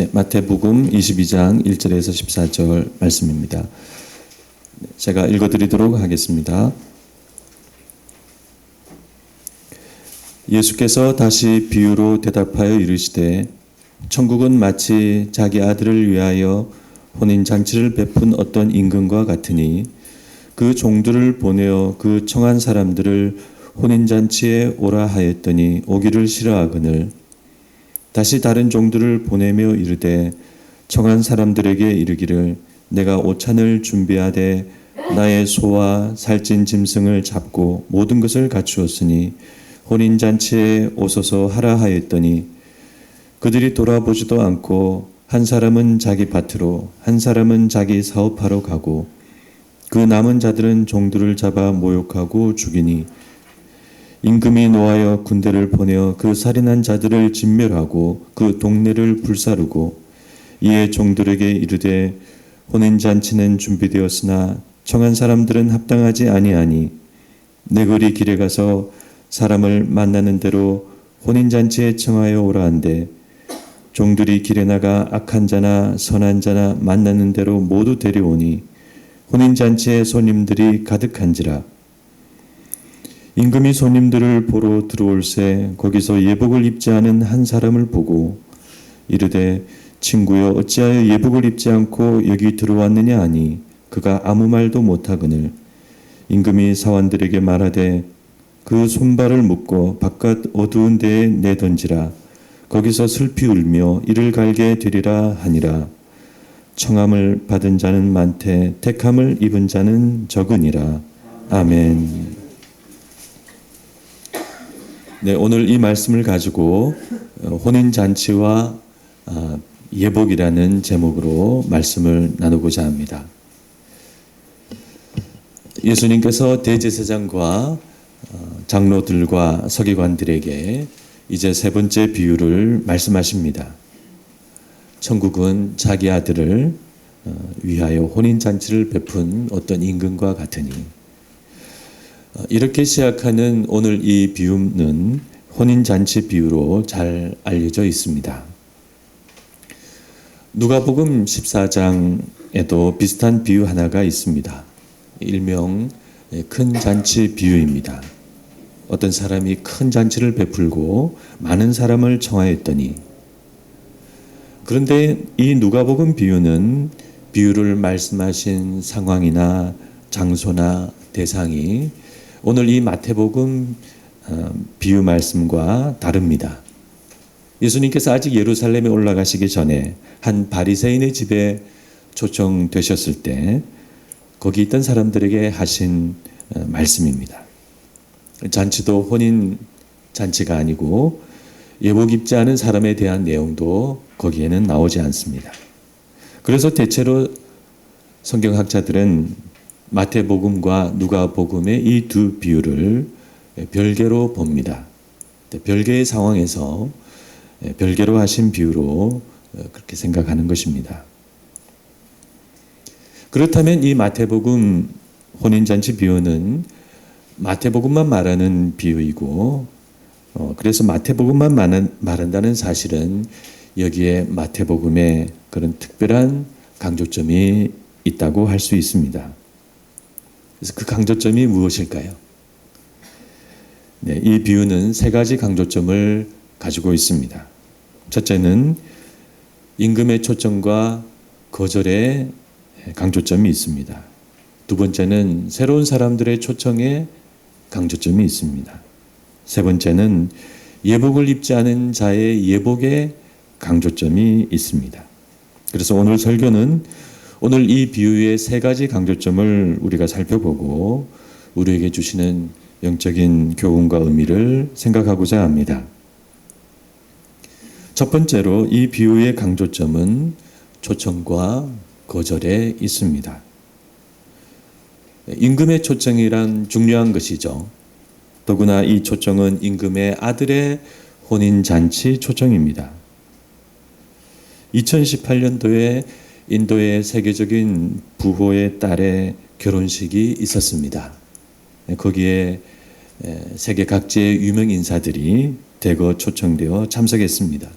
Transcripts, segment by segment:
네, 마태복음 22장 1절에서 14절 말씀입니다. 네, 제가 읽어드리도록 하겠습니다. 예수께서 다시 비유로 대답하여 이르시되 천국은 마치 자기 아들을 위하여 혼인 잔치를 베푼 어떤 임금과 같으니 그 종들을 보내어 그 청한 사람들을 혼인 잔치에 오라 하였더니 오기를 싫어하거늘 다시 다른 종들을 보내며 이르되 청한 사람들에게 이르기를 내가 오찬을 준비하되 나의 소와 살찐 짐승을 잡고 모든 것을 갖추었으니 혼인 잔치에 오소서 하라 하였더니 그들이 돌아보지도 않고 한 사람은 자기 밭으로 한 사람은 자기 사업하러 가고 그 남은 자들은 종들을 잡아 모욕하고 죽이니 임금이 노하여 군대를 보내어 그 살인한 자들을 진멸하고 그 동네를 불사르고 이에 종들에게 이르되 혼인 잔치는 준비되었으나 청한 사람들은 합당하지 아니하니 내 거리 길에 가서 사람을 만나는 대로 혼인 잔치에 청하여 오라 한데 종들이 길에 나가 악한 자나 선한 자나 만나는 대로 모두 데려오니 혼인 잔치에 손님들이 가득한지라 임금이 손님들을 보러 들어올새 거기서 예복을 입지 않은 한 사람을 보고 이르되 친구여 어찌하여 예복을 입지 않고 여기 들어왔느냐 하니 그가 아무 말도 못하거늘. 임금이 사원들에게 말하되 그 손발을 묶고 바깥 어두운 데에 내던지라. 거기서 슬피 울며 이를 갈게 되리라 하니라. 청함을 받은 자는 많되 택함을 입은 자는 적으니라. 아멘. 네, 오늘 이 말씀을 가지고 어, 혼인 잔치와 아, 예복이라는 제목으로 말씀을 나누고자 합니다. 예수님께서 대제사장과 어, 장로들과 서기관들에게 이제 세 번째 비유를 말씀하십니다. 천국은 자기 아들을 어, 위하여 혼인 잔치를 베푼 어떤 임금과 같으니 어, 이렇게 시작하는 오늘 이 비유는 혼인 잔치 비유로 잘 알려져 있습니다. 누가복음 14장에도 비슷한 비유 하나가 있습니다. 일명 큰 잔치 비유입니다. 어떤 사람이 큰 잔치를 베풀고 많은 사람을 청하였더니 그런데 이 누가복음 비유는 비유를 말씀하신 상황이나 장소나 대상이 오늘 이 마태복음 어, 비유 말씀과 다릅니다. 예수님께서 아직 예루살렘에 올라가시기 전에 한 바리새인의 집에 초청되셨을 때 거기 있던 사람들에게 하신 어, 말씀입니다. 잔치도 혼인 잔치가 아니고 예복 입지 않은 사람에 대한 내용도 거기에는 나오지 않습니다. 그래서 대체로 성경학자들은 마태복음과 누가복음의 이 두 비유를 별개로 봅니다. 별개의 상황에서 별개로 하신 비유로 그렇게 생각하는 것입니다. 그렇다면 이 마태복음 혼인잔치 비유는 마태복음만 말하는 비유이고, 어, 그래서 마태복음만 말한, 말한다는 사실은 여기에 마태복음에 그런 특별한 강조점이 있다고 할 수 있습니다. 그래서 그 강조점이 무엇일까요? 네, 이 비유는 세 가지 강조점을 가지고 있습니다. 첫째는 임금의 초점과 거절의 강조점이 있습니다. 두 번째는 새로운 사람들의 초청에 강조점이 있습니다. 세 번째는 예복을 입지 않은 자의 예복에 강조점이 있습니다. 그래서 오늘 설교는 오늘 이 비유의 세 가지 강조점을 우리가 살펴보고 우리에게 주시는 영적인 교훈과 의미를 생각하고자 합니다. 첫 번째로 이 비유의 강조점은 초청과 거절에 있습니다. 임금의 초청이란 중요한 것이죠. 더구나 이 초청은 임금의 아들의 혼인 잔치 초청입니다. 2018년도에 인도의 세계적인 부호의 딸의 결혼식이 있었습니다. 거기에 세계 각지의 유명 인사들이 대거 초청되어 참석했습니다.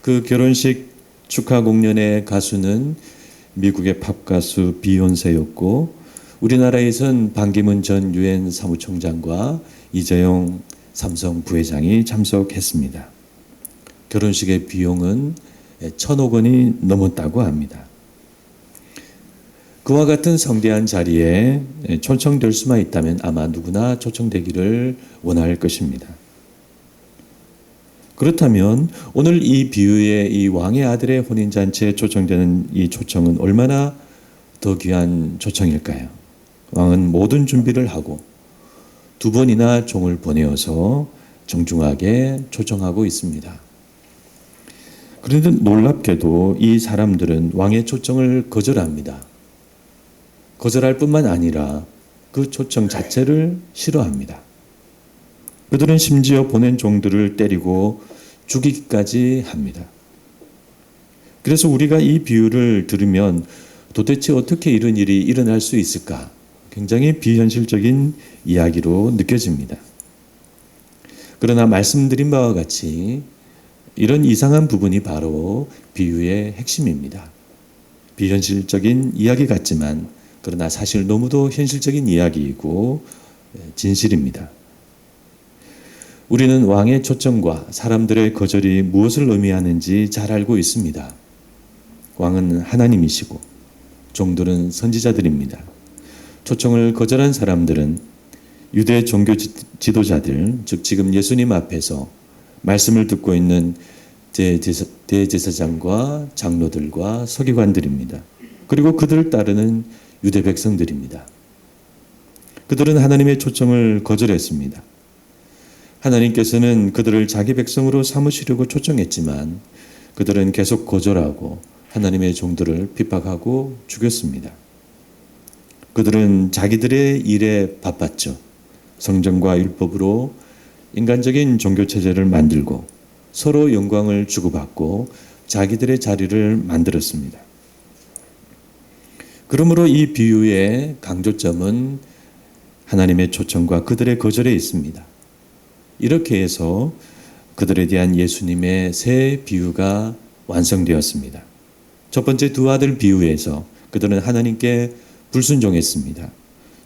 그 결혼식 축하 공연의 가수는 미국의 팝 가수 비욘세였고 우리나라에선 반기문 전 유엔 사무총장과 이재용 삼성 부회장이 참석했습니다. 결혼식의 비용은 천억 원이 넘었다고 합니다. 그와 같은 성대한 자리에 초청될 수만 있다면 아마 누구나 초청되기를 원할 것입니다. 그렇다면 오늘 이 비유의 이 왕의 아들의 혼인 잔치에 초청되는 이 초청은 얼마나 더 귀한 초청일까요? 왕은 모든 준비를 하고 두 번이나 종을 보내어서 정중하게 초청하고 있습니다. 그런데 놀랍게도 이 사람들은 왕의 초청을 거절합니다. 거절할 뿐만 아니라 그 초청 자체를 싫어합니다. 그들은 심지어 보낸 종들을 때리고 죽이기까지 합니다. 그래서 우리가 이 비유를 들으면 도대체 어떻게 이런 일이 일어날 수 있을까? 굉장히 비현실적인 이야기로 느껴집니다. 그러나 말씀드린 바와 같이 이런 이상한 부분이 바로 비유의 핵심입니다. 비현실적인 이야기 같지만 그러나 사실 너무도 현실적인 이야기이고 진실입니다. 우리는 왕의 초청과 사람들의 거절이 무엇을 의미하는지 잘 알고 있습니다. 왕은 하나님이시고 종들은 선지자들입니다. 초청을 거절한 사람들은 유대 종교 지도자들, 즉 지금 예수님 앞에서 말씀을 듣고 있는 대제사장과 장로들과 서기관들입니다. 그리고 그들을 따르는 유대 백성들입니다. 그들은 하나님의 초청을 거절했습니다. 하나님께서는 그들을 자기 백성으로 삼으시려고 초청했지만 그들은 계속 거절하고 하나님의 종들을 핍박하고 죽였습니다. 그들은 자기들의 일에 바빴죠. 성전과 율법으로 인간적인 종교 체제를 만들고 서로 영광을 주고받고 자기들의 자리를 만들었습니다. 그러므로 이 비유의 강조점은 하나님의 초청과 그들의 거절에 있습니다. 이렇게 해서 그들에 대한 예수님의 새 비유가 완성되었습니다. 첫 번째 두 아들 비유에서 그들은 하나님께 불순종했습니다.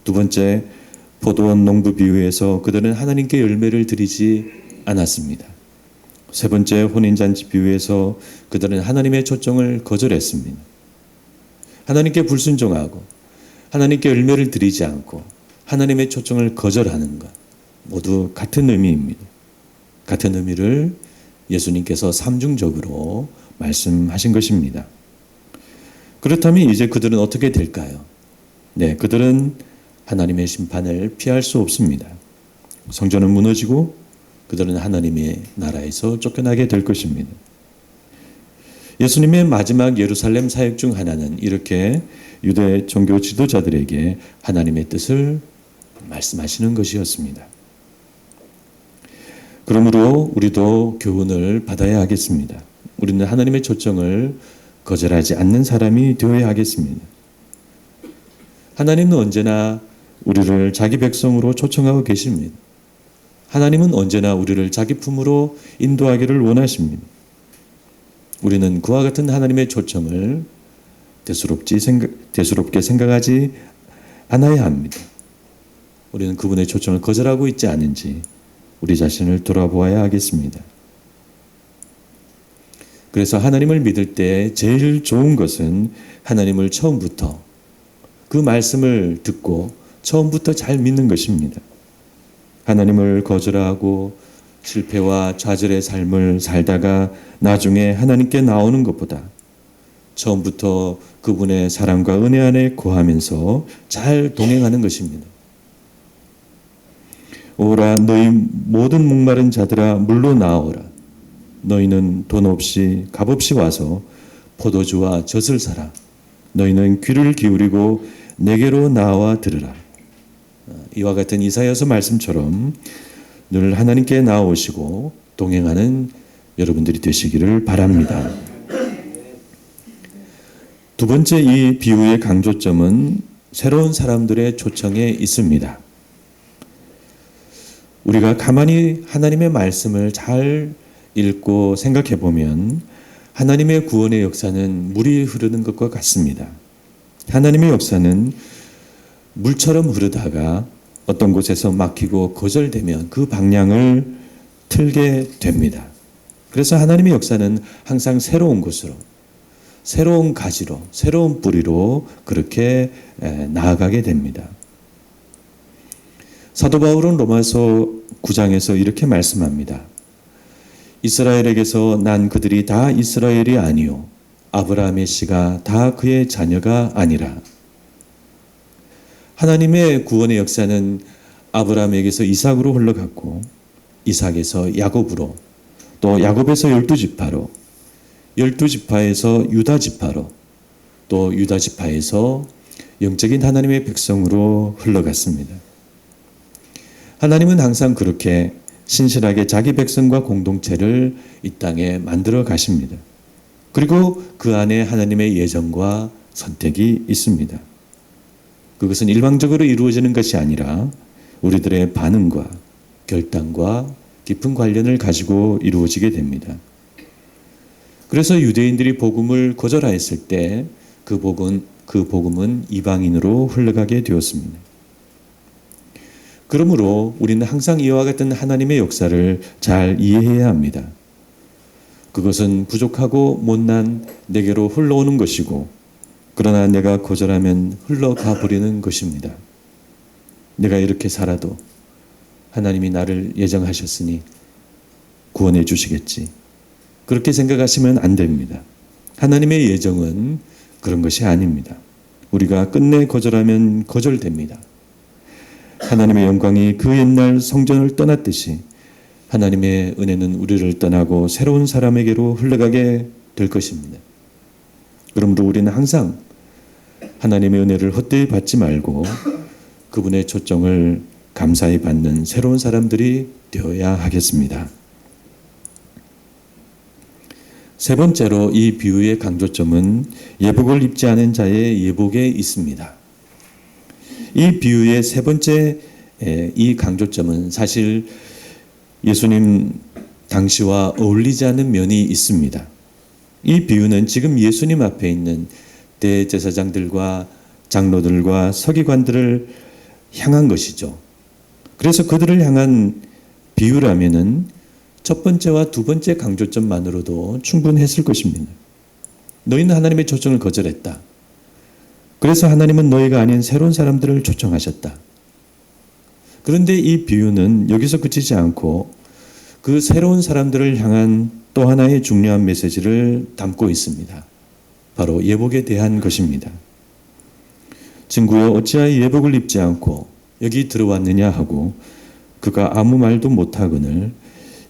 두 번째 포도원 농부 비유에서 그들은 하나님께 열매를 드리지 않았습니다. 세 번째 혼인잔치 비유에서 그들은 하나님의 초청을 거절했습니다. 하나님께 불순종하고 하나님께 열매를 드리지 않고 하나님의 초청을 거절하는 것 모두 같은 의미입니다. 같은 의미를 예수님께서 삼중적으로 말씀하신 것입니다. 그렇다면 이제 그들은 어떻게 될까요? 네, 그들은 하나님의 심판을 피할 수 없습니다. 성전은 무너지고 그들은 하나님의 나라에서 쫓겨나게 될 것입니다. 예수님의 마지막 예루살렘 사역 중 하나는 이렇게 유대 종교 지도자들에게 하나님의 뜻을 말씀하시는 것이었습니다. 그러므로 우리도 교훈을 받아야 하겠습니다. 우리는 하나님의 초청을 거절하지 않는 사람이 되어야 하겠습니다. 하나님은 언제나 우리를 자기 백성으로 초청하고 계십니다. 하나님은 언제나 우리를 자기 품으로 인도하기를 원하십니다. 우리는 그와 같은 하나님의 초청을 대수롭지 생각, 대수롭게 생각하지 않아야 합니다. 우리는 그분의 초청을 거절하고 있지 않은지 우리 자신을 돌아보아야 하겠습니다. 그래서 하나님을 믿을 때 제일 좋은 것은 하나님을 처음부터 그 말씀을 듣고 처음부터 잘 믿는 것입니다. 하나님을 거절하고 실패와 좌절의 삶을 살다가 나중에 하나님께 나오는 것보다 처음부터 그분의 사랑과 은혜 안에 거하면서 잘 동행하는 것입니다. 오라 너희 모든 목마른 자들아 물로 나오라 너희는 돈 없이 값 없이 와서 포도주와 젖을 사라 너희는 귀를 기울이고 내게로 나와 들으라 이와 같은 이사야서 말씀처럼 늘 하나님께 나오시고 동행하는 여러분들이 되시기를 바랍니다. 두 번째 이 비유의 강조점은 새로운 사람들의 초청에 있습니다. 우리가 가만히 하나님의 말씀을 잘 읽고 생각해 보면 하나님의 구원의 역사는 물이 흐르는 것과 같습니다. 하나님의 역사는 물처럼 흐르다가 어떤 곳에서 막히고 거절되면 그 방향을 틀게 됩니다. 그래서 하나님의 역사는 항상 새로운 곳으로, 새로운 가지로, 새로운 뿌리로 그렇게 나아가게 됩니다. 사도 바울은 로마서 9장에서 이렇게 말씀합니다. 이스라엘에게서 난 그들이 다 이스라엘이 아니요 아브라함의 씨가 다 그의 자녀가 아니라 하나님의 구원의 역사는 아브라함에게서 이삭으로 흘러갔고 이삭에서 야곱으로 또 야곱에서 열두 지파로 열두 지파에서 유다 지파로 또 유다 지파에서 영적인 하나님의 백성으로 흘러갔습니다. 하나님은 항상 그렇게 신실하게 자기 백성과 공동체를 이 땅에 만들어 가십니다. 그리고 그 안에 하나님의 예정과 선택이 있습니다. 그것은 일방적으로 이루어지는 것이 아니라 우리들의 반응과 결단과 깊은 관련을 가지고 이루어지게 됩니다. 그래서 유대인들이 복음을 거절하였을 때 그 복음 그 복음은 이방인으로 흘러가게 되었습니다. 그러므로 우리는 항상 이와 같은 하나님의 역사를 잘 이해해야 합니다. 그것은 부족하고 못난 내게로 흘러오는 것이고 그러나 내가 거절하면 흘러가 버리는 것입니다. 내가 이렇게 살아도 하나님이 나를 예정하셨으니 구원해 주시겠지. 그렇게 생각하시면 안 됩니다. 하나님의 예정은 그런 것이 아닙니다. 우리가 끝내 거절하면 거절됩니다. 하나님의 영광이 그 옛날 성전을 떠났듯이 하나님의 은혜는 우리를 떠나고 새로운 사람에게로 흘러가게 될 것입니다. 그러므로 우리는 항상 하나님의 은혜를 헛되이 받지 말고 그분의 초청을 감사히 받는 새로운 사람들이 되어야 하겠습니다. 세 번째로 이 비유의 강조점은 예복을 입지 않은 자의 예복에 있습니다. 이 비유의 세 번째 이 강조점은 사실 예수님 당시와 어울리지 않는 면이 있습니다. 이 비유는 지금 예수님 앞에 있는 대제사장들과 장로들과 서기관들을 향한 것이죠. 그래서 그들을 향한 비유라면은 첫 번째와 두 번째 강조점만으로도 충분했을 것입니다. 너희는 하나님의 초청을 거절했다. 그래서 하나님은 너희가 아닌 새로운 사람들을 초청하셨다. 그런데 이 비유는 여기서 그치지 않고 그 새로운 사람들을 향한 또 하나의 중요한 메시지를 담고 있습니다. 바로 예복에 대한 것입니다. 친구여 어찌하여 예복을 입지 않고 여기 들어왔느냐 하고 그가 아무 말도 못하거늘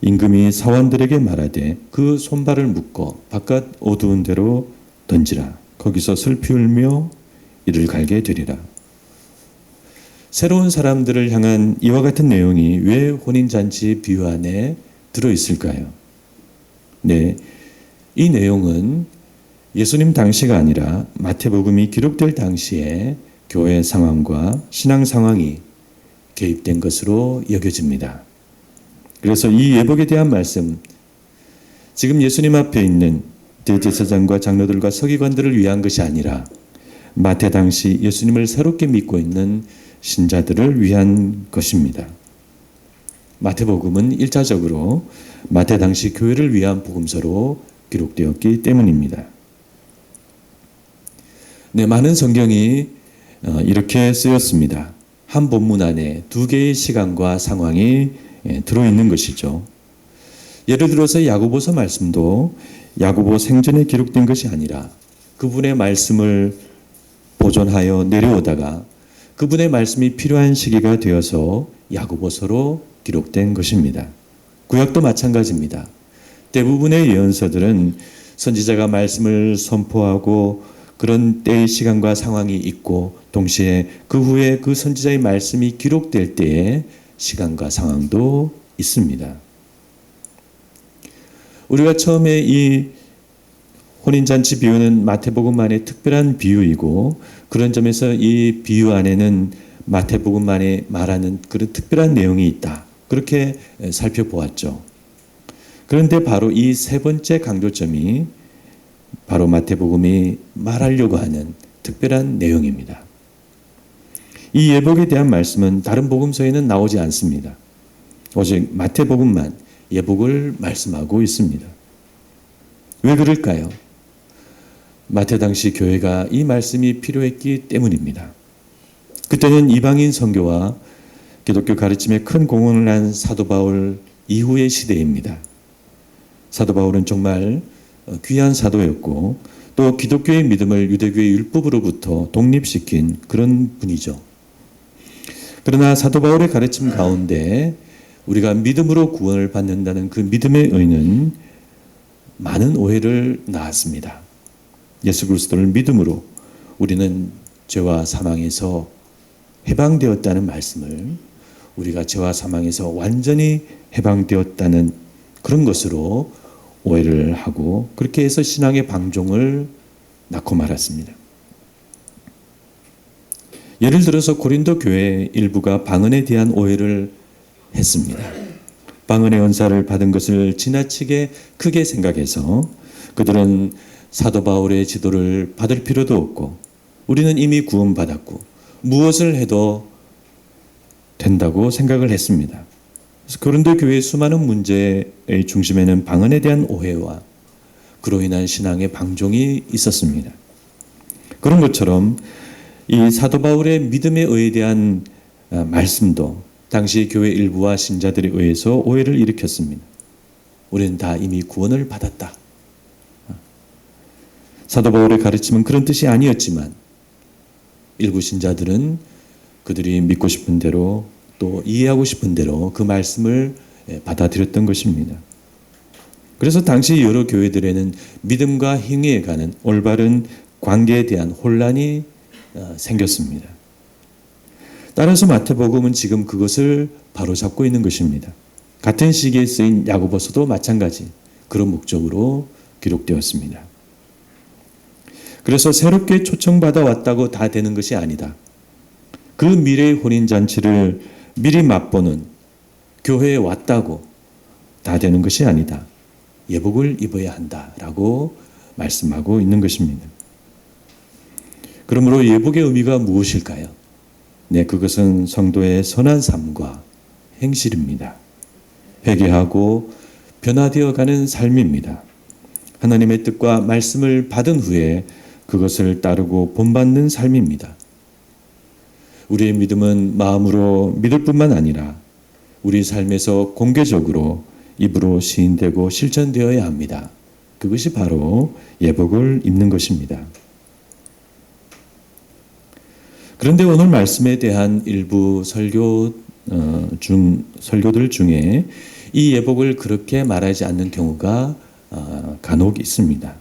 임금이 사원들에게 말하되 그 손발을 묶어 바깥 어두운 데로 던지라 거기서 슬피 울며 이를 갈게 되리라. 새로운 사람들을 향한 이와 같은 내용이 왜 혼인잔치 비유 안에 들어있을까요? 네. 이 내용은 예수님 당시가 아니라 마태복음이 기록될 당시에 교회 상황과 신앙 상황이 개입된 것으로 여겨집니다. 그래서 이 예복에 대한 말씀, 지금 예수님 앞에 있는 대제사장과 장로들과 서기관들을 위한 것이 아니라 마태 당시 예수님을 새롭게 믿고 있는 신자들을 위한 것입니다. 마태복음은 1차적으로 마태 당시 교회를 위한 복음서로 기록되었기 때문입니다. 네, 많은 성경이 어, 이렇게 쓰였습니다. 한 본문 안에 두 개의 시간과 상황이 예, 들어있는 것이죠. 예를 들어서 야고보서 말씀도 야고보 생전에 기록된 것이 아니라 그분의 말씀을 보존하여 내려오다가 그분의 말씀이 필요한 시기가 되어서 야고보서로 기록된 것입니다. 구약도 마찬가지입니다. 대부분의 예언서들은 선지자가 말씀을 선포하고 그런 때의 시간과 상황이 있고 동시에 그 후에 그 선지자의 말씀이 기록될 때의 시간과 상황도 있습니다. 우리가 처음에 이 혼인잔치 비유는 마태복음만의 특별한 비유이고 그런 점에서 이 비유 안에는 마태복음만에 말하는 그런 특별한 내용이 있다. 그렇게 살펴보았죠. 그런데 바로 이 세 번째 강조점이 바로 마태복음이 말하려고 하는 특별한 내용입니다. 이 예복에 대한 말씀은 다른 복음서에는 나오지 않습니다. 오직 마태복음만 예복을 말씀하고 있습니다. 왜 그럴까요? 마태 당시 교회가 이 말씀이 필요했기 때문입니다. 그때는 이방인 선교와 기독교 가르침에 큰 공헌을 한 사도 바울 이후의 시대입니다. 사도 바울은 정말 귀한 사도였고 또 기독교의 믿음을 유대교의 율법으로부터 독립시킨 그런 분이죠. 그러나 사도 바울의 가르침 가운데 우리가 믿음으로 구원을 받는다는 그 믿음의 의는 많은 오해를 낳았습니다. 예수 그리스도를 믿음으로 우리는 죄와 사망에서 해방되었다는 말씀을 우리가 죄와 사망에서 완전히 해방되었다는 그런 것으로 오해를 하고 그렇게 해서 신앙의 방종을 낳고 말았습니다. 예를 들어서 고린도 교회 일부가 방언에 대한 오해를 했습니다. 방언의 은사를 받은 것을 지나치게 크게 생각해서 그들은 사도 바울의 지도를 받을 필요도 없고 우리는 이미 구원받았고 무엇을 해도 된다고 생각을 했습니다. 고린도 교회의 수많은 문제의 중심에는 방언에 대한 오해와 그로 인한 신앙의 방종이 있었습니다. 그런 것처럼 이 사도 바울의 믿음에 의해 대한 아, 말씀도 당시 교회 일부와 신자들에 의해서 오해를 일으켰습니다. 우리는 다 이미 구원을 받았다. 사도 바울의 가르침은 그런 뜻이 아니었지만 일부 신자들은 그들이 믿고 싶은 대로 또 이해하고 싶은 대로 그 말씀을 예, 받아들였던 것입니다. 그래서 당시 여러 교회들에는 믿음과 행위에 가는 올바른 관계에 대한 혼란이 어, 생겼습니다. 따라서 마태복음은 지금 그것을 바로잡고 있는 것입니다. 같은 시기에 쓰인 야고보서도 마찬가지 그런 목적으로 기록되었습니다. 그래서 새롭게 초청받아 왔다고 다 되는 것이 아니다. 그 미래의 혼인 잔치를 미리 맛보는 교회에 왔다고 다 되는 것이 아니다. 예복을 입어야 한다라고 말씀하고 있는 것입니다. 그러므로 예복의 의미가 무엇일까요? 네, 그것은 성도의 선한 삶과 행실입니다. 회개하고 변화되어 가는 삶입니다. 하나님의 뜻과 말씀을 받은 후에 그것을 따르고 본받는 삶입니다. 우리의 믿음은 마음으로 믿을 뿐만 아니라 우리 삶에서 공개적으로 입으로 시인되고 실천되어야 합니다. 그것이 바로 예복을 입는 것입니다. 그런데 오늘 말씀에 대한 일부 설교 어, 중 설교들 중에 이 예복을 그렇게 말하지 않는 경우가 어, 간혹 있습니다.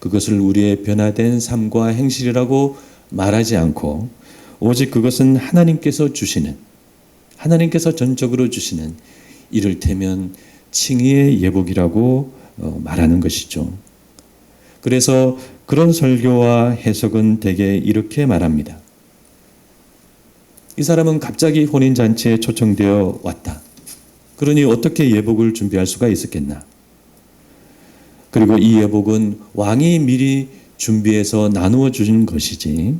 그것을 우리의 변화된 삶과 행실이라고 말하지 않고 오직 그것은 하나님께서 주시는 하나님께서 전적으로 주시는 이를테면 칭의의 예복이라고 어, 말하는 것이죠. 그래서 그런 설교와 해석은 대개 이렇게 말합니다. 이 사람은 갑자기 혼인잔치에 초청되어 왔다. 그러니 어떻게 예복을 준비할 수가 있었겠나? 그리고 이 예복은 왕이 미리 준비해서 나누어 주신 것이지.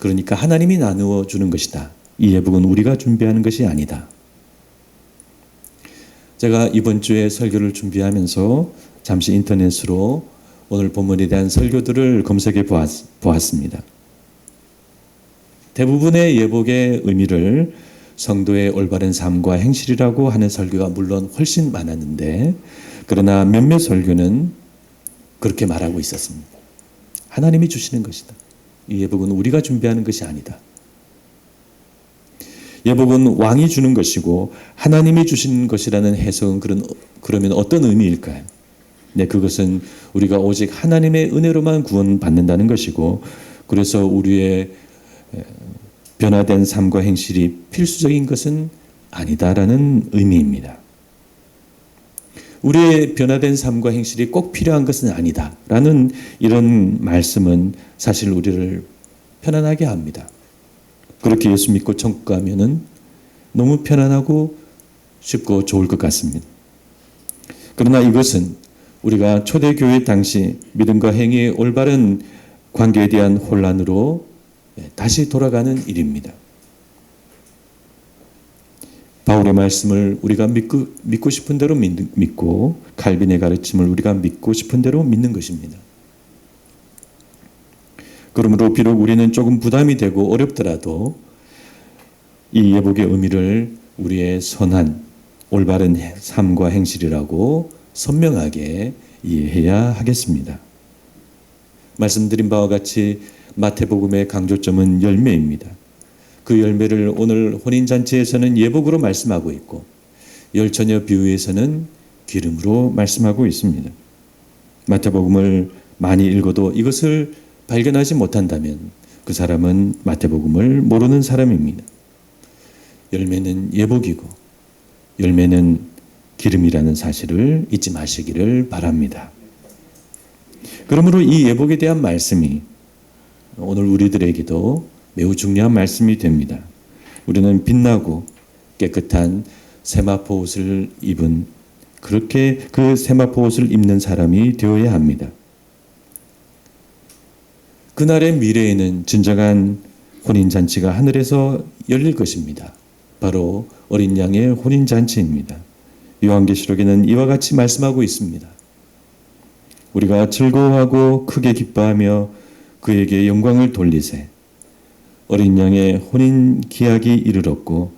그러니까 하나님이 나누어 주는 것이다. 이 예복은 우리가 준비하는 것이 아니다. 제가 이번 주에 설교를 준비하면서 잠시 인터넷으로 오늘 본문에 대한 설교들을 검색해 보았습니다. 대부분의 예복의 의미를 성도의 올바른 삶과 행실이라고 하는 설교가 물론 훨씬 많았는데 그러나 몇몇 설교는 그렇게 말하고 있었습니다. 하나님이 주시는 것이다. 이 예복은 우리가 준비하는 것이 아니다. 예복은 왕이 주는 것이고 하나님이 주신 것이라는 해석은 그런 그러면 어떤 의미일까요? 네, 그것은 우리가 오직 하나님의 은혜로만 구원받는다는 것이고 그래서 우리의 변화된 삶과 행실이 필수적인 것은 아니다라는 의미입니다. 우리의 변화된 삶과 행실이 꼭 필요한 것은 아니다 라는 이런 말씀은 사실 우리를 편안하게 합니다. 그렇게 예수 믿고 천국 가면은 너무 편안하고 쉽고 좋을 것 같습니다. 그러나 이것은 우리가 초대교회 당시 믿음과 행위의 올바른 관계에 대한 혼란으로 예, 다시 돌아가는 일입니다. 바울의 말씀을 우리가 믿고, 믿고 싶은 대로 믿, 믿고 칼빈의 가르침을 우리가 믿고 싶은 대로 믿는 것입니다. 그러므로 비록 우리는 조금 부담이 되고 어렵더라도 이 예복의 의미를 우리의 선한 올바른 삶과 행실이라고 선명하게 이해해야 하겠습니다. 말씀드린 바와 같이 마태복음의 강조점은 열매입니다. 그 열매를 오늘 혼인잔치에서는 예복으로 말씀하고 있고 열처녀 비유에서는 기름으로 말씀하고 있습니다. 마태복음을 많이 읽어도 이것을 발견하지 못한다면 그 사람은 마태복음을 모르는 사람입니다. 열매는 예복이고 열매는 기름이라는 사실을 잊지 마시기를 바랍니다. 그러므로 이 예복에 대한 말씀이 오늘 우리들에게도 매우 중요한 말씀이 됩니다. 우리는 빛나고 깨끗한 세마포 옷을 입은 그렇게 그 세마포 옷을 입는 사람이 되어야 합니다. 그날의 미래에는 진정한 혼인잔치가 하늘에서 열릴 것입니다. 바로 어린 양의 혼인잔치입니다. 요한계시록에는 이와 같이 말씀하고 있습니다. 우리가 즐거워하고 크게 기뻐하며 그에게 영광을 돌리세. 어린 양의 혼인 기약이 이르렀고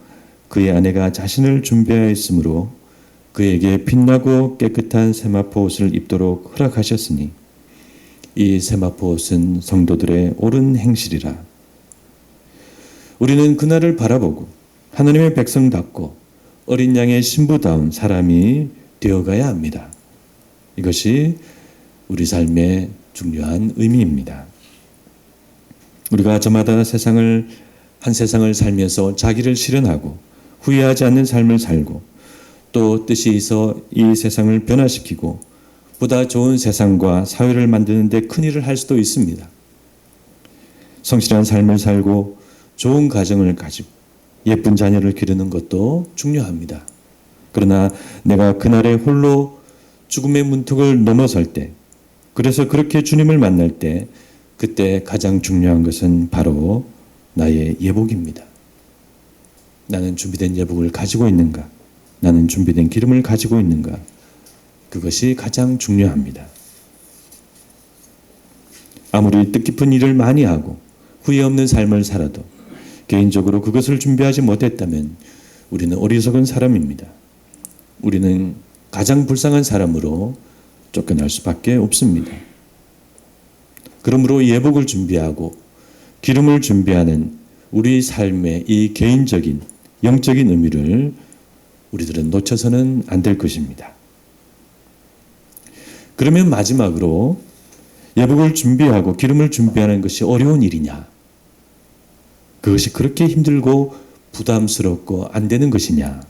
그의 아내가 자신을 준비하였으므로 그에게 빛나고 깨끗한 세마포 옷을 입도록 허락하셨으니 이 세마포 옷은 성도들의 옳은 행실이라. 우리는 그날을 바라보고 하나님의 백성답고 어린 양의 신부다운 사람이 되어가야 합니다. 이것이 우리 삶의 중요한 의미입니다. 우리가 저마다 세상을 한 세상을 살면서 자기를 실현하고 후회하지 않는 삶을 살고 또 뜻이 있어 이 세상을 변화시키고 보다 좋은 세상과 사회를 만드는 데 큰 일을 할 수도 있습니다. 성실한 삶을 살고 좋은 가정을 가지고 예쁜 자녀를 기르는 것도 중요합니다. 그러나 내가 그날에 홀로 죽음의 문턱을 넘어설 때, 그래서 그렇게 주님을 만날 때, 그때 가장 중요한 것은 바로 나의 예복입니다. 나는 준비된 예복을 가지고 있는가? 나는 준비된 기름을 가지고 있는가? 그것이 가장 중요합니다. 아무리 뜻깊은 일을 많이 하고 후회 없는 삶을 살아도 개인적으로 그것을 준비하지 못했다면 우리는 어리석은 사람입니다. 우리는 가장 불쌍한 사람으로 쫓겨날 수밖에 없습니다. 그러므로 예복을 준비하고 기름을 준비하는 우리 삶의 이 개인적인 영적인 의미를 우리들은 놓쳐서는 안 될 것입니다. 그러면 마지막으로 예복을 준비하고 기름을 준비하는 것이 어려운 일이냐? 그것이 그렇게 힘들고 부담스럽고 안 되는 것이냐?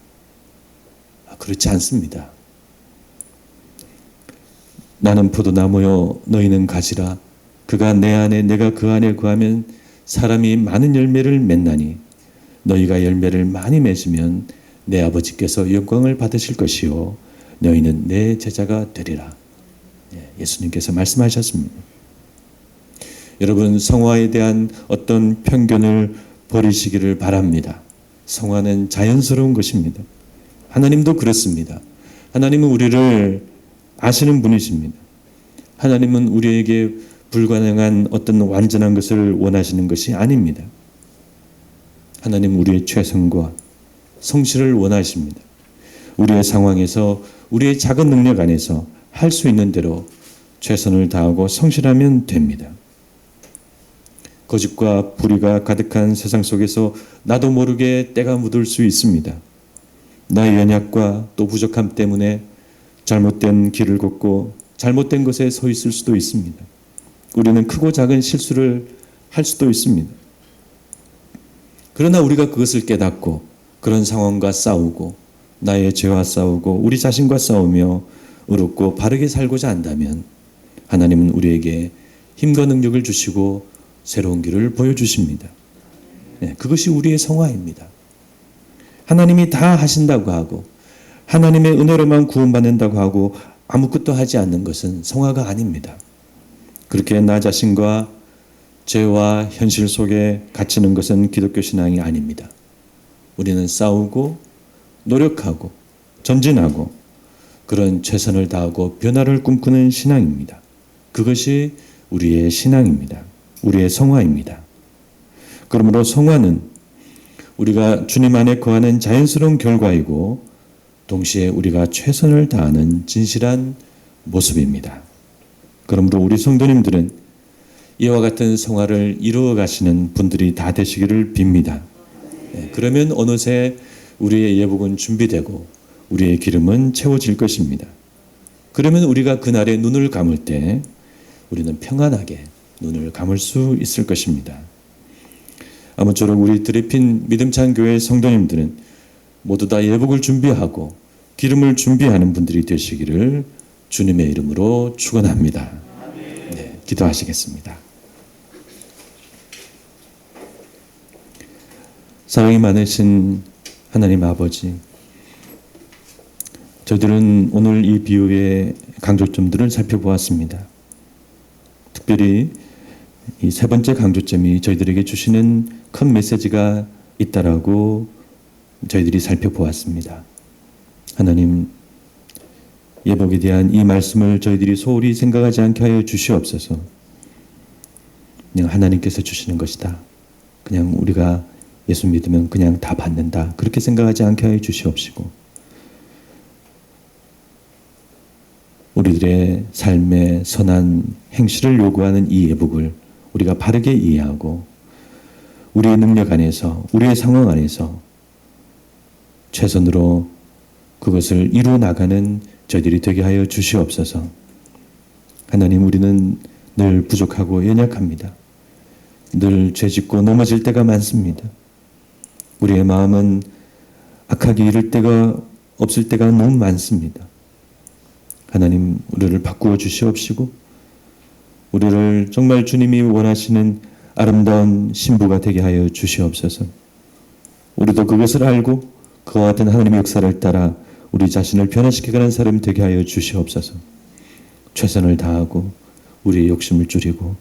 아, 그렇지 않습니다. 나는 포도나무요, 너희는 가지라. 그가 내 안에, 내가 그 안에 구하면 사람이 많은 열매를 맺나니 너희가 열매를 많이 맺으면 내 아버지께서 영광을 받으실 것이요. 너희는 내 제자가 되리라. 예, 예수님께서 말씀하셨습니다. 여러분 성화에 대한 어떤 편견을 버리시기를 바랍니다. 성화는 자연스러운 것입니다. 하나님도 그렇습니다. 하나님은 우리를 아시는 분이십니다. 하나님은 우리에게 불가능한 어떤 완전한 것을 원하시는 것이 아닙니다. 하나님 우리의 최선과 성실을 원하십니다. 우리의 상황에서 우리의 작은 능력 안에서 할 수 있는 대로 최선을 다하고 성실하면 됩니다. 거짓과 불의가 가득한 세상 속에서 나도 모르게 때가 묻을 수 있습니다. 나의 연약과 또 부족함 때문에 잘못된 길을 걷고 잘못된 것에 서 있을 수도 있습니다. 우리는 크고 작은 실수를 할 수도 있습니다. 그러나 우리가 그것을 깨닫고 그런 상황과 싸우고 나의 죄와 싸우고 우리 자신과 싸우며 의롭고 바르게 살고자 한다면 하나님은 우리에게 힘과 능력을 주시고 새로운 길을 보여주십니다. 네, 그것이 우리의 성화입니다. 하나님이 다 하신다고 하고 하나님의 은혜로만 구원받는다고 하고 아무것도 하지 않는 것은 성화가 아닙니다. 그렇게 나 자신과 죄와 현실 속에 갇히는 것은 기독교 신앙이 아닙니다. 우리는 싸우고 노력하고 전진하고 그런 최선을 다하고 변화를 꿈꾸는 신앙입니다. 그것이 우리의 신앙입니다. 우리의 성화입니다. 그러므로 성화는 우리가 주님 안에 거하는 자연스러운 결과이고 동시에 우리가 최선을 다하는 진실한 모습입니다. 그러므로 우리 성도님들은 이와 같은 성화를 이루어 가시는 분들이 다 되시기를 빕니다. 네, 그러면 어느새 우리의 예복은 준비되고 우리의 기름은 채워질 것입니다. 그러면 우리가 그날에 눈을 감을 때 우리는 평안하게 눈을 감을 수 있을 것입니다. 아무쪼록 우리 드레핀 믿음찬 교회 성도님들은 모두 다 예복을 준비하고 기름을 준비하는 분들이 되시기를 주님의 이름으로 축원합니다. 네, 기도하시겠습니다. 사랑이 많으신 하나님 아버지, 저희들은 오늘 이 비유의 강조점들을 살펴보았습니다. 특별히 이 세 번째 강조점이 저희들에게 주시는 큰 메시지가 있다라고 저희들이 살펴보았습니다. 하나님, 예복에 대한 이 말씀을 저희들이 소홀히 생각하지 않게 하여 주시옵소서. 그냥 하나님께서 주시는 것이다. 그냥 우리가 예수 믿으면 그냥 다 받는다. 그렇게 생각하지 않게 하여 주시옵시고, 우리들의 삶의 선한 행실을 요구하는 이 예복을 우리가 바르게 이해하고 우리의 능력 안에서 우리의 상황 안에서 최선으로 그것을 이루어 나가는 저희들이 되게 하여 주시옵소서. 하나님 우리는 늘 부족하고 연약합니다. 늘 죄짓고 넘어질 때가 많습니다. 우리의 마음은 악하게 이를 때가 없을 때가 너무 많습니다. 하나님 우리를 바꾸어 주시옵시고 우리를 정말 주님이 원하시는 아름다운 신부가 되게 하여 주시옵소서. 우리도 그것을 알고 그와 같은 하나님의 역사를 따라 우리 자신을 변화시켜가는 사람이 되게 하여 주시옵소서. 최선을 다하고 우리의 욕심을 줄이고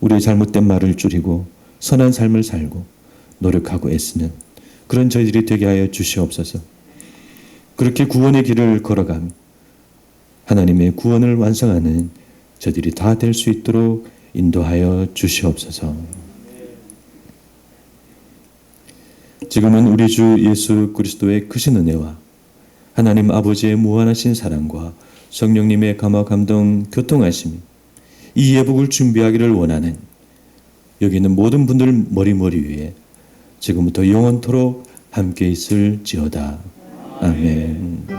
우리의 잘못된 말을 줄이고 선한 삶을 살고 노력하고 애쓰는 그런 저희들이 되게 하여 주시옵소서. 그렇게 구원의 길을 걸어가며 하나님의 구원을 완성하는 저들이 다 될 수 있도록 인도하여 주시옵소서. 지금은 우리 주 예수 그리스도의 크신 은혜와 하나님 아버지의 무한하신 사랑과 성령님의 감화 감동 교통하심이 이 예복을 준비하기를 원하는 여기 있는 모든 분들 머리머리 위에 지금부터 영원토록 함께 있을지어다. 아멘.